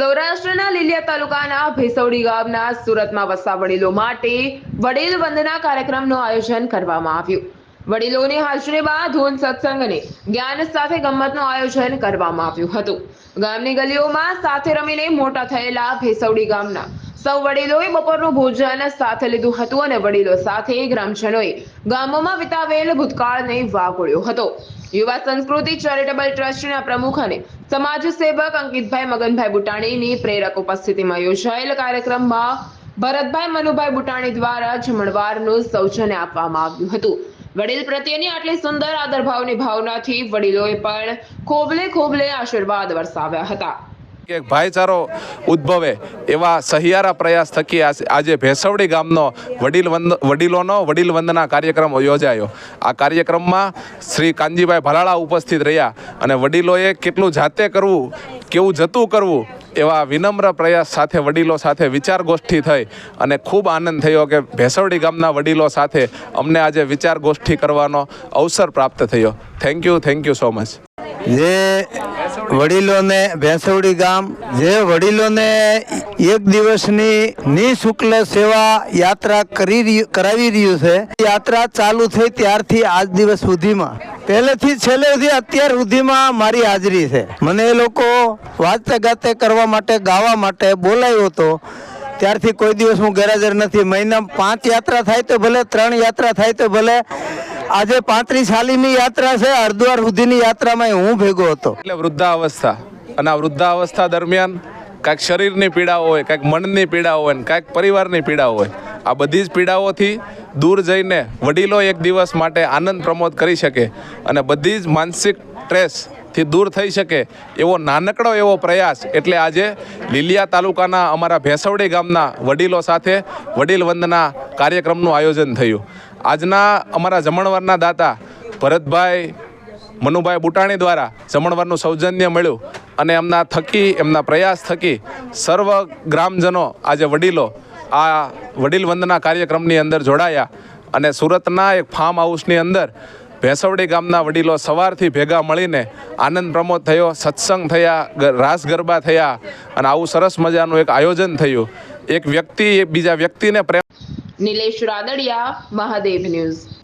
સૌરાષ્ટ્રના લીલિયા તાલુકાના ભેસવડી ગામના સુરતમાં વસતા વડીલો માટે વડીલ વંદના કાર્યક્રમનું આયોજન કરવામાં આવ્યું. વડીલોની હાજરી બાદ ધૂન સત્સંગ અને જ્ઞાન સાથે ગમતનું આયોજન કરવામાં આવ્યું હતું. ગામની ગલીઓમાં સાથે રમીને મોટા થયેલા ભેસવડી ગામના સૌ વડીલોએ બપોરનું ભોજન સાથે લીધું હતું અને વડીલો સાથે ગ્રામજનોએ ગામોમાં વિતાવેલ ભૂતકાળને વાગોળ્યો હતો. યુવા સંસ્કૃતિ, ચેરિટેબલ ટ્રસ્ટના પ્રમુખ અને સમાજ સેવક અંકિતભાઈ મગનભાઈ બુટાણીની પ્રેરક ઉપસ્થિતિમાં યોજાયેલ કાર્યક્રમમાં ભરતભાઈ મનુભાઈ બુટાણી દ્વારા જમણવારનું સૌજન્ય આપવામાં આવ્યું હતું. વડીલ પ્રત્યેની આટલી સુંદર આદરભાવની ભાવનાથી વડીલોએ પણ ખોબલે ખોબલે આશીર્વાદ વરસાવ્યા હતા. કે ભાઈચારો ઉદ્ભવે એવા સહિયારા પ્રયાસ થકી આજ- ભેસવડી ગામનો વડીલ વંદ વડીલોનો વડીલ વંદના કાર્યક્રમ યોજાયો. આ કાર્યક્રમમાં શ્રી કાનજીભાઈ ભલાળા ઉપસ્થિત રહ્યા અને વડીલોએ કેટલું જાતે કરવું, કેવું જતું કરવું એવા વિનમ્ર પ્રયાસ સાથે વડીલો સાથે વિચાર ગોષ્ઠી થઈ અને ખૂબ આનંદ થયો કે ભેસવડી ગામના વડીલો સાથે અમને આજે વિચાર ગોષ્ઠી કરવાનો અવસર પ્રાપ્ત થયો. Thank you thank you so much જે વડીલોને ભેંસવડી ગામ, જે વડીલોને એક દિવસની નિઃશુલ્ક સેવા યાત્રા કરી કરાવી રહ્યું છે. યાત્રા ચાલુ થઈ ત્યારથી આજ દિવસ સુધીમાં. પહેલેથી છેલ્લે સુધી અત્યાર સુધીમાં મારી હાજરી છે. મને એ લોકો વાતે ગાતે કરવા માટે, ગાવા માટે બોલાવ્યો હતો. ત્યારથી કોઈ દિવસ હું ગેરહાજર નથી. મહિનામાં પાંચ યાત્રા થાય તો ભલે, ત્રણ યાત્રા થાય તો ભલે. આજે પાંત્રીસ સાલીની યાત્રા છે, હરદ્વાર સુધીની યાત્રામાં હું ભેગો હતો. એટલે વૃદ્ધાવસ્થા. અને આ વૃદ્ધાવસ્થા દરમિયાન કાંઈક શરીરની પીડા હોય, કાંઈક મનની પીડા હોય ને કાંઈક પરિવારની પીડા હોય. આ બધી જ પીડાઓથી દૂર જઈને વડીલો એક દિવસ માટે આનંદ પ્રમોદ કરી શકે અને બધી જ માનસિક સ્ટ્રેસથી દૂર થઈ શકે એવો નાનકડો એવો પ્રયાસ. એટલે આજે લીલિયા તાલુકાના અમારા ભેંસવડી ગામના વડીલો સાથે વડીલ વંદના કાર્યક્રમનું આયોજન થયું. આજના અમારા જમણવારના દાતા ભરતભાઈ, મનુભાઈ બુટાણી દ્વારા જમણવારનું સૌજન્ય મળ્યું અને એમના થકી, એમના પ્રયાસ થકી સર્વ ગ્રામજનો, આજે વડીલો આ વડીલ વંદના કાર્યક્રમની અંદર જોડાયા અને સુરતના એક ફાર્મ હાઉસની અંદર ભેંસવડી ગામના વડીલો સવારથી ભેગા મળીને આનંદ પ્રમોદ થયો, સત્સંગ થયા રાસ ગરબા થયા અને આવું સરસ મજાનું એક આયોજન થયું. એક વ્યક્તિ, બીજા વ્યક્તિને પ્રેમ નિલેશ રાદડિયા મહાદેવ ન્યૂઝ